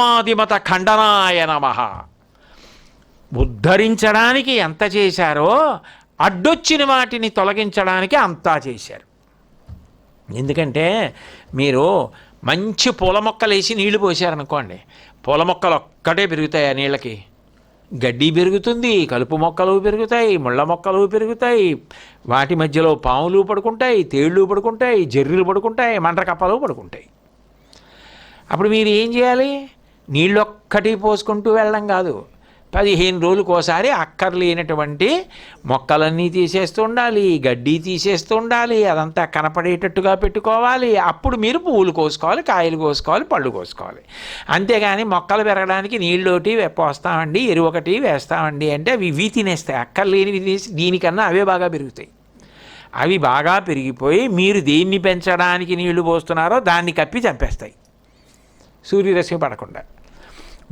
ద్వంద్వాదిమత ఖండనాయ నమ. ఉద్ధరించడానికి ఎంత చేశారో అడ్డొచ్చిన వాటిని తొలగించడానికి అంతా చేశారు. ఎందుకంటే మీరు మంచి పూల మొక్కలు వేసి నీళ్ళు పోసారనుకోండి పూల మొక్కలు ఒక్కటే పెరుగుతాయి ఆ నీళ్ళకి? గడ్డి పెరుగుతుంది కలుపు మొక్కలు పెరుగుతాయి ముళ్ళ మొక్కలు పెరుగుతాయి వాటి మధ్యలో పాములు పడుకుంటాయి తేళ్ళు పడుకుంటాయి జర్రులు పడుకుంటాయి మంట కప్పలు పడుకుంటాయి. అప్పుడు మీరు ఏం చేయాలి? నీళ్ళొక్కటి పోసుకుంటూ వెళ్ళడం కాదు. పదిహేను రోజులకు ఒకసారి అక్కర్లేనటువంటి మొక్కలన్నీ తీసేస్తూ ఉండాలి గడ్డి తీసేస్తూ ఉండాలి అదంతా కనపడేటట్టుగా పెట్టుకోవాలి. అప్పుడు మీరు పువ్వులు కోసుకోవాలి కాయలు కోసుకోవాలి పళ్ళు కోసుకోవాలి. అంతేగాని మొక్కలు పెరగడానికి నీళ్ళోటి ఒకటి పోస్తామండి ఎరువు ఒకటి వేస్తామండి అంటే అవి ఇవి తినేస్తాయి. అక్కర్లేనివి తినేసి దీనికన్నా అవే బాగా పెరుగుతాయి. అవి బాగా పెరిగిపోయి మీరు దేన్ని పెంచడానికి నీళ్ళు పోస్తున్నారో దాన్ని కప్పి చంపేస్తాయి. సూర్యరశ్మి పడకుండా.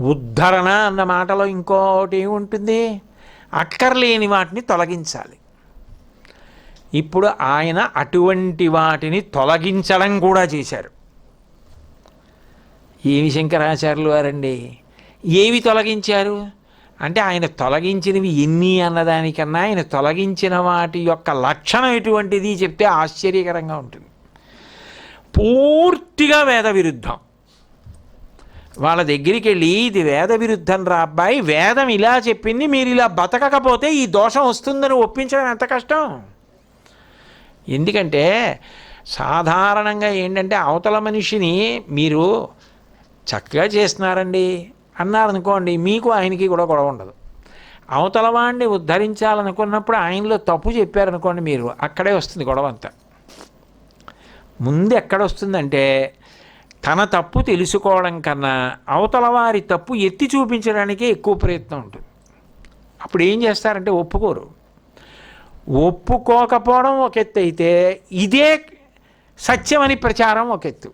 ఉద్ధరణ అన్న మాటలో ఇంకోటి ఏముంటుంది? అక్కర్లేని వాటిని తొలగించాలి. ఇప్పుడు ఆయన అటువంటి వాటిని తొలగించడం కూడా చేశారు. ఏమి శంకరాచార్యులు వారండి? ఏవి తొలగించారు? అంటే ఆయన తొలగించినవి ఎన్ని అన్నదానికన్నా ఆయన తొలగించిన వాటి యొక్క లక్షణం ఎటువంటిది చెప్తే ఆశ్చర్యకరంగా ఉంటుంది. పూర్తిగా వేద విరుద్ధం వాళ్ళ దగ్గరికి వెళ్ళి ఇది వేద విరుద్ధం రా అబ్బాయి వేదం ఇలా చెప్పింది మీరు ఇలా బతకకపోతే ఈ దోషం వస్తుందని ఒప్పించడం ఎంత కష్టం? ఎందుకంటే సాధారణంగా ఏంటంటే అవతల మనిషిని మీరు చక్కగా చేస్తున్నారండి అన్నారనుకోండి మీకు ఆయనకి కూడా గొడవ ఉండదు. అవతల వాడిని ఉద్ధరించాలనుకున్నప్పుడు ఆయనలో తప్పు చెప్పారనుకోండి మీరు అక్కడే వస్తుంది గొడవ అంతా ముందు ఎక్కడ వస్తుందంటే తన తప్పు తెలుసుకోవడం కన్నా అవతల వారి తప్పు ఎత్తి చూపించడానికే ఎక్కువ ప్రయత్నం ఉంటుంది. అప్పుడు ఏం చేస్తారంటే ఒప్పుకోరు. ఒప్పుకోకపోవడం ఒక ఎత్తు అయితే ఇదే సత్యమని ప్రచారం ఒక ఎత్తు.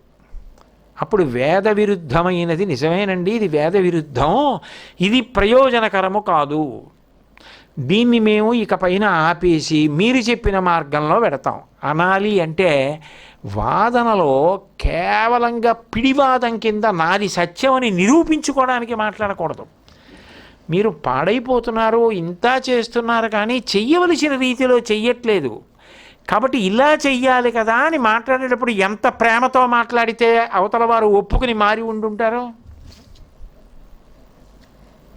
అప్పుడు వేద విరుద్ధమైనది నిజమేనండి ఇది వేద విరుద్ధం ఇది ప్రయోజనకరము కాదు. దీన్ని మేము ఇకపైన ఆపేసి మీరు చెప్పిన మార్గంలో పెడతాం. అనాలి అంటే వాదనలో కేవలంగా పిడివాదం కింద నాది సత్యమని నిరూపించుకోవడానికి మాట్లాడకూడదు. మీరు పాడైపోతున్నారు ఇంత చేస్తున్నారు కానీ చెయ్యవలసిన రీతిలో చెయ్యట్లేదు. కాబట్టి ఇలా చెయ్యాలి కదా అని మాట్లాడేటప్పుడు ఎంత ప్రేమతో మాట్లాడితే అవతల వారు ఒప్పుకుని మారి ఉండుంటారు?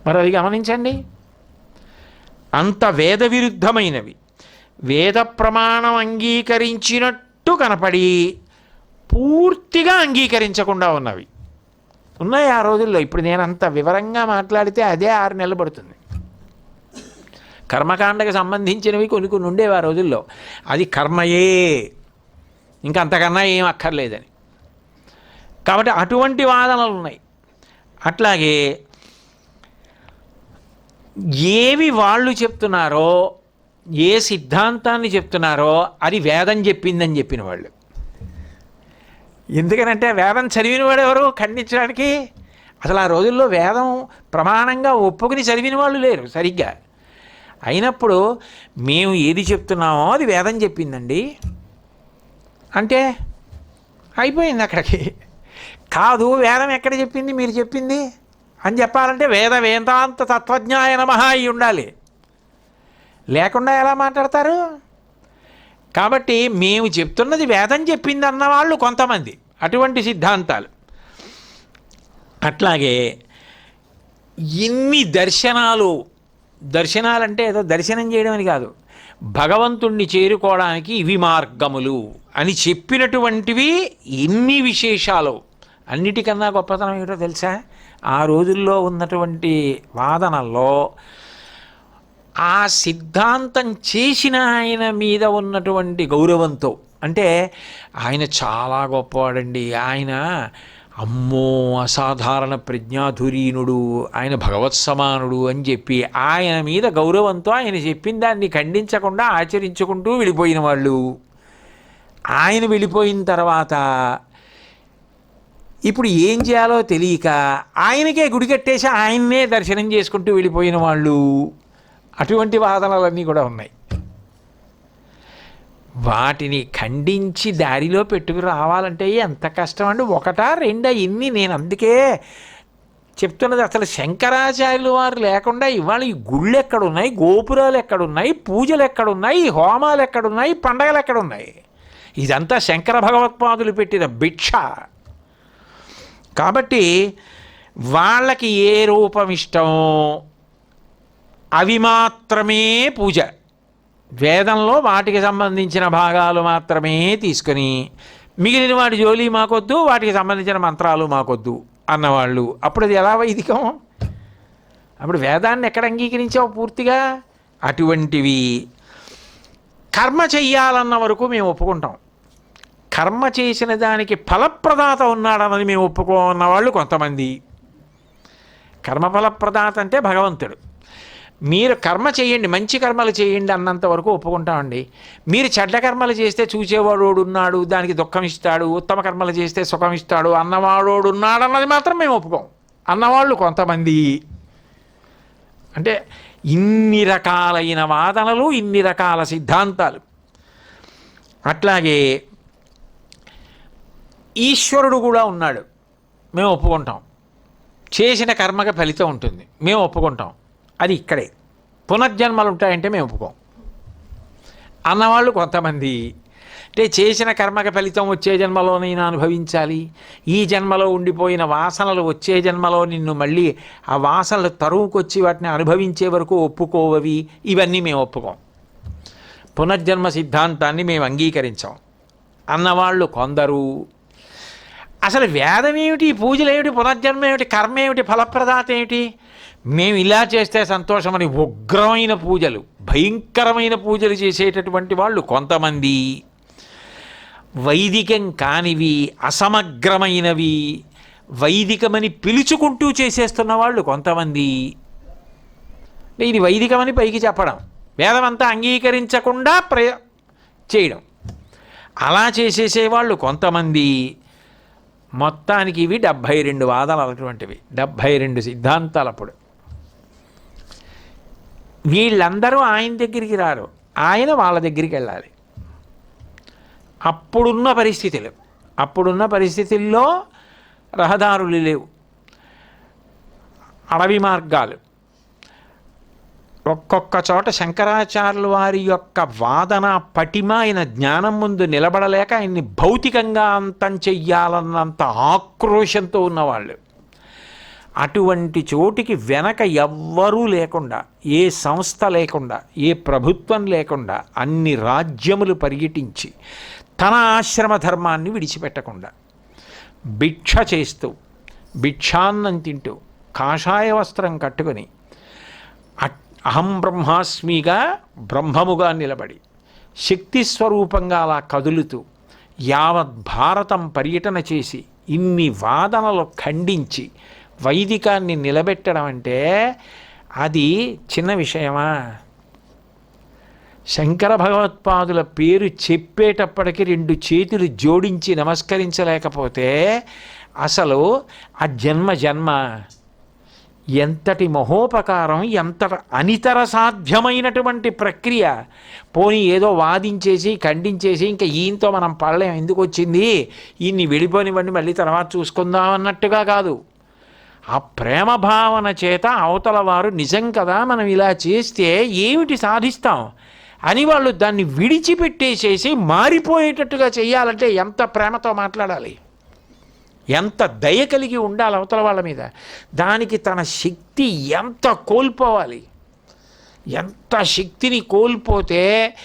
మరి అది గమనించండి. అంత వేద విరుద్ధమైనవి వేద ప్రమాణం అంగీకరించినట్టు కనపడి పూర్తిగా అంగీకరించకుండా ఉన్నవి. ఉన్నాయి ఆ రోజుల్లో. ఇప్పుడు నేను అంత వివరంగా మాట్లాడితే అదే ఆరు నెలలు పడుతుంది. కర్మకాండకు సంబంధించినవి కొన్ని కొన్ని ఉండేవి ఆ రోజుల్లో. అది కర్మయే. ఇంకా అంతకన్నా ఏం అక్కర్లేదని. కాబట్టి అటువంటి వాదనలు ఉన్నాయి. అట్లాగే ఏవి వాళ్ళు చెప్తున్నారో ఏ సిద్ధాంతాన్ని చెప్తున్నారో అది వేదం చెప్పిందని చెప్పిన వాళ్ళు. ఎందుకనంటే వేదం చదివిన వాడు ఎవరు? ఖండించడానికి. అసలు ఆ రోజుల్లో వేదం ప్రమాణంగా ఒప్పుకుని చదివిన వాళ్ళు లేరు సరిగ్గా. అయినప్పుడు మేము ఏది చెప్తున్నామో అది వేదం చెప్పిందండి. అంటే అయిపోయింది అక్కడికి. కాదు వేదం ఎక్కడ చెప్పింది? మీరు చెప్పింది? అని చెప్పాలంటే వేద వేదాంత తత్వజ్ఞాయ మహా అయి ఉండాలి. లేకుండా ఎలా మాట్లాడతారు? కాబట్టి మేము చెప్తున్నది వేదం చెప్పింది అన్న వాళ్ళు కొంతమంది అటువంటి సిద్ధాంతాలు. అట్లాగే ఇన్ని దర్శనాలు దర్శనాలంటే ఏదో దర్శనం చేయడం అని కాదు భగవంతుణ్ణి చేరుకోవడానికి ఇవి మార్గములు అని చెప్పినటువంటివి ఎన్ని విశేషాలు. అన్నిటికన్నా గొప్పతనం ఏమిటో తెలుసా? ఆ రోజుల్లో ఉన్నటువంటి వాదనల్లో ఆ సిద్ధాంతం చేసిన ఆయన మీద ఉన్నటువంటి గౌరవంతో అంటే ఆయన చాలా గొప్పవాడండి. ఆయన అమ్మో అసాధారణ ప్రజ్ఞాధురీనుడు ఆయన భగవత్ సమానుడు అని చెప్పి ఆయన మీద గౌరవంతో ఆయన చెప్పిన దాన్ని ఖండించకుండా ఆచరించుకుంటూ వెళ్ళిపోయిన వాళ్ళు. ఆయన వెళ్ళిపోయిన తర్వాత ఇప్పుడు ఏం చేయాలో తెలియక ఆయనకే గుడి కట్టేసి ఆయన్నే దర్శనం చేసుకుంటూ వెళ్ళిపోయిన వాళ్ళు. అటువంటి వాదనలన్నీ కూడా ఉన్నాయి. వాటిని ఖండించి దారిలో పెట్టుకు రావాలంటే ఎంత కష్టం అండి ఒకటా రెండా ఇన్ని నేను అందుకే చెప్తున్నది అసలు శంకరాచార్యులు వారు లేకుండా ఇవాళ ఈ గుళ్ళు ఎక్కడున్నాయి గోపురాలు ఎక్కడున్నాయి పూజలు ఎక్కడున్నాయి హోమాలు ఎక్కడున్నాయి పండగలు ఎక్కడున్నాయి? ఇదంతా శంకర భగవత్పాదులు పెట్టిన భిక్ష. కాబట్టి వాళ్ళకి ఏ రూపం ఇష్టం అవి మాత్రమే పూజ. వేదంలో వాటికి సంబంధించిన భాగాలు మాత్రమే తీసుకొని మిగిలిన వాటి జోలి మాకొద్దు వాటికి సంబంధించిన మంత్రాలు మాకొద్దు అన్నవాళ్ళు. అప్పుడు అది ఎలా వైదికం? అప్పుడు వేదాన్ని ఎక్కడ అంగీకరించావు పూర్తిగా? అటువంటివి. కర్మ చెయ్యాలన్న వరకు మేము ఒప్పుకుంటాం. కర్మ చేసిన దానికి ఫలప్రదాత ఉన్నాడన్నది మేము ఒప్పుకోన్న వాళ్ళు కొంతమంది కర్మఫలప్రదాత అంటే భగవంతుడు. మీరు కర్మ చేయండి మంచి కర్మలు చేయండి అన్నంత వరకు ఒప్పుకుంటామండి. మీరు చెడ్డ కర్మలు చేస్తే చూచేవాడోడు ఉన్నాడు దానికి దుఃఖం ఇస్తాడు ఉత్తమ కర్మలు చేస్తే సుఖం ఇస్తాడు అన్నవాడోడు ఉన్నాడు అన్నది మాత్రం మేము ఒప్పుకోం. అన్నవాళ్ళు కొంతమంది. అంటే ఇన్ని రకాలైన వాదనలు ఇన్ని రకాల సిద్ధాంతాలు. అట్లాగే ఈశ్వరుడు కూడా ఉన్నాడు. మేము ఒప్పుకుంటాం. చేసిన కర్మకి ఫలితం ఉంటుంది. మేము ఒప్పుకుంటాం. అది ఇక్కడే. పునర్జన్మలు ఉంటాయంటే మేము ఒప్పుకోం. అన్నవాళ్ళు కొంతమంది. అంటే చేసిన కర్మక ఫలితం వచ్చే జన్మలోనైనా అనుభవించాలి. ఈ జన్మలో ఉండిపోయిన వాసనలు వచ్చే జన్మలో నిన్ను మళ్ళీ ఆ వాసనలు తరువుకొచ్చి వాటిని అనుభవించే వరకు ఒప్పుకోవవి. ఇవన్నీ మేము ఒప్పుకోం. పునర్జన్మ సిద్ధాంతాన్ని మేము అంగీకరించాం. అన్నవాళ్ళు కొందరు. అసలు వేదం ఏమిటి? పూజలు ఏమిటి? పునర్జన్మ ఏమిటి? కర్మ ఏమిటి? ఫలప్రదాత ఏమిటి? మేము ఇలా చేస్తే సంతోషమని ఉగ్రమైన పూజలు భయంకరమైన పూజలు చేసేటటువంటి వాళ్ళు కొంతమంది. వైదికం కానివి అసమగ్రమైనవి వైదికమని పిలుచుకుంటూ చేసేస్తున్న వాళ్ళు కొంతమంది. ఇది వైదికమని పైకి చెప్పడం వేదమంతా అంగీకరించకుండా ప్రయ చేయడం. అలా చేసేసేవాళ్ళు కొంతమంది. మొత్తానికి ఇవి డెబ్భై రెండు వాదాలు అటువంటివి డెబ్భై రెండు సిద్ధాంతాలు అప్పుడు వీళ్ళందరూ ఆయన దగ్గరికి రారు. ఆయన వాళ్ళ దగ్గరికి వెళ్ళాలి. అప్పుడున్న పరిస్థితులు. అప్పుడున్న పరిస్థితుల్లో రహదారులు లేవు. అడవి మార్గాలు. ఒక్కొక్క చోట శంకరాచార్యుల వారి యొక్క వాదన పటిమ ఆయన జ్ఞానం ముందు నిలబడలేక ఆయన్ని భౌతికంగా అంతం చెయ్యాలన్నంత ఆక్రోశంతో ఉన్నవాళ్ళు. అటువంటి చోటికి వెనక ఎవ్వరూ లేకుండా ఏ సంస్థ లేకుండా ఏ ప్రభుత్వం లేకుండా అన్ని రాజ్యములు పర్యటించి తన ఆశ్రమ ధర్మాన్ని విడిచిపెట్టకుండా భిక్ష చేస్తూ భిక్షాన్నం తింటూ కాషాయ వస్త్రం కట్టుకొని అట్- అహం బ్రహ్మాస్మిగా బ్రహ్మముగా నిలబడి శక్తి స్వరూపంగా అలా కదులుతూ యావత్ భారతం పర్యటన చేసి ఇన్ని వాదనలు ఖండించి వైదికాన్ని నిలబెట్టడం అంటే అది చిన్న విషయమా? శంకర భగవత్పాదుల పేరు చెప్పేటప్పటికి రెండు చేతులు జోడించి నమస్కరించలేకపోతే అసలు ఆ జన్మ జన్మ ఎంతటి మహోపకారం ఎంత అనితర సాధ్యమైనటువంటి ప్రక్రియ. పోనీ ఏదో వాదించేసి ఖండించేసి ఇంకా ఈయంతో మనం పడలేం. ఎందుకు వచ్చింది ఈయన్ని వెళ్ళిపోనివ్వండి మళ్ళీ తర్వాత చూసుకుందాం అన్నట్టుగా కాదు. ఆ ప్రేమ భావన చేత అవతల వారు నిజం కదా మనం ఇలా చేస్తే ఏమిటి సాధిస్తాం? అని వాళ్ళు దాన్ని విడిచిపెట్టేసేసి మారిపోయేటట్టుగా చేయాలంటే ఎంత ప్రేమతో మాట్లాడాలి? ఎంత దయ కలిగి ఉండాలి అవతల వాళ్ళ మీద? దానికి తన శక్తి ఎంత కోల్పోవాలి? ఎంత శక్తిని కోల్పోతే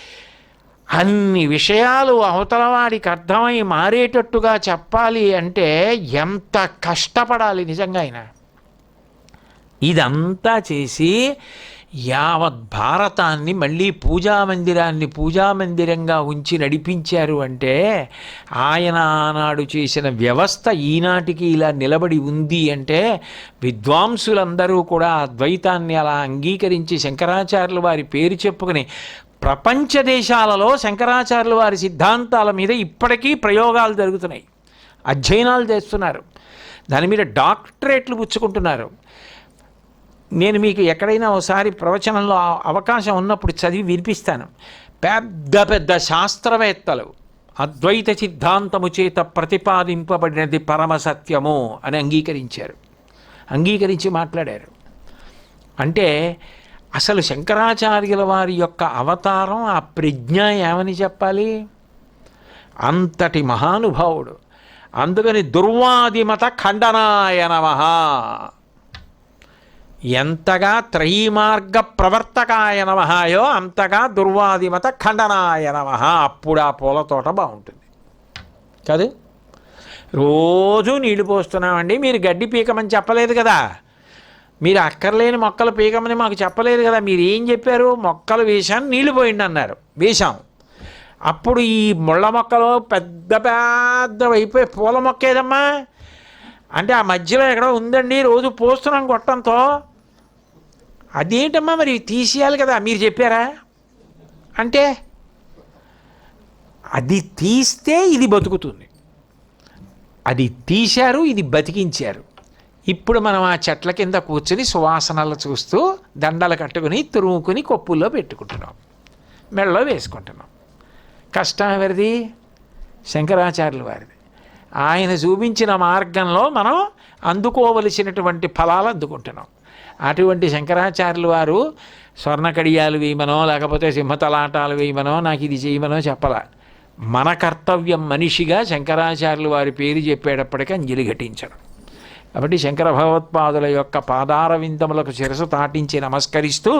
అన్ని విషయాలు అవతల వాడికి అర్థమై మారేటట్టుగా చెప్పాలి అంటే ఎంత కష్టపడాలి నిజంగా ఆయన? ఇదంతా చేసి యావత్ భారతాన్ని మళ్ళీ పూజా మందిరాన్ని పూజా మందిరంగా ఉంచి నడిపించారు అంటే ఆయన ఆనాడు చేసిన వ్యవస్థ ఈనాటికి ఇలా నిలబడి ఉంది అంటే విద్వాంసులందరూ కూడా అద్వైతాన్ని అలా అంగీకరించి శంకరాచార్యులు వారి పేరు చెప్పుకుని ప్రపంచ దేశాలలో శంకరాచార్యుల వారి సిద్ధాంతాల మీద ఇప్పటికీ ప్రయోగాలు జరుగుతున్నాయి. అధ్యయనాలు చేస్తున్నారు. దాని మీద డాక్టరేట్లు పుచ్చుకుంటున్నారు నేను మీకు ఎక్కడైనా ఒకసారి ప్రవచనంలో అవకాశం ఉన్నప్పుడు చదివి వినిపిస్తాను. పెద్ద పెద్ద శాస్త్రవేత్తలు అద్వైత సిద్ధాంతము చేత ప్రతిపాదింపబడినది పరమ సత్యము అని అంగీకరించారు. అంగీకరించి మాట్లాడారు. అంటే అసలు శంకరాచార్యుల వారి యొక్క అవతారం ఆ ప్రజ్ఞ ఏమని చెప్పాలి? అంతటి మహానుభావుడు. అందుకని దుర్వాదిమత ఖండనాయ ఎంతగా త్రయీమార్గ ప్రవర్తకాయ నమహాయో అంతగా దుర్వాదిమత ఖండనాయ నమః. అప్పుడు ఆ పూల తోట బాగుంటుంది. కాదు? రోజు నీళ్ళు పోస్తున్నామండి మీరు గడ్డి పీకమని చెప్పలేదు కదా. మీరు అక్కర్లేని మొక్కలు పీకమని మాకు చెప్పలేదు కదా. మీరు ఏం చెప్పారు? మొక్కలు వేశాను నీళ్ళు పోయిండి అన్నారు. వేశాం. అప్పుడు ఈ ముళ్ళ మొక్కలు పెద్ద పెద్ద అయిపోయి పూల మొక్క ఏదమ్మా? అంటే ఆ మధ్యలో ఎక్కడో ఉందండి రోజు పోస్తున్నాం గొట్టంతో. అదేంటమ్మా మరి తీసేయాలి కదా? మీరు చెప్పారా? అంటే అది తీస్తే ఇది బతుకుతుంది. అది తీశారు ఇది బతికించారు. ఇప్పుడు మనం ఆ చెట్ల కింద కూర్చుని సువాసనలు చూస్తూ దండలు కట్టుకుని తురుముకుని కొప్పుల్లో పెట్టుకుంటున్నాం. మెడలో వేసుకుంటున్నాం. కష్టం ఎవరిది? శంకరాచార్యుల వారిది. ఆయన చూపించిన మార్గంలో మనం అందుకోవలసినటువంటి ఫలాలు అందుకుంటున్నాం. అటువంటి శంకరాచార్యులు వారు స్వర్ణ కడియాలు వేయమనో లేకపోతే సింహతలాటాలు వేయమనో నాకు ఇది చేయమనో చెప్పలా. మన కర్తవ్యం మనిషిగా శంకరాచార్యులు వారి పేరు చెప్పేటప్పటికీ అంజలి ఘటించడం. కాబట్టి శంకర భగవత్పాదుల యొక్క పాదార విందములకు శిరసు తాటించి నమస్కరిస్తూ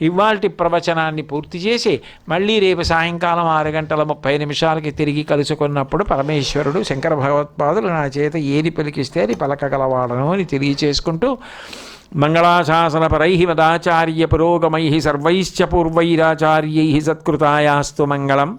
ఇవాల్టి ప్రవచనాన్ని పూర్తి చేసి మళ్ళీ రేపు సాయంకాలం ఆరు గంటల ముప్పై నిమిషాలకి తిరిగి కలుసుకున్నప్పుడు పరమేశ్వరుడు శంకర భగవత్పాదులు నా చేత ఏది పలికిస్తే అది పలకగలవాడను అని తెలియచేసుకుంటూ మంగళాశాసనపరై మదాచార్య పురోగమై సర్వైశ్చ పూర్వైరాచార్యై సత్కృతాయాస్తు మంగళం.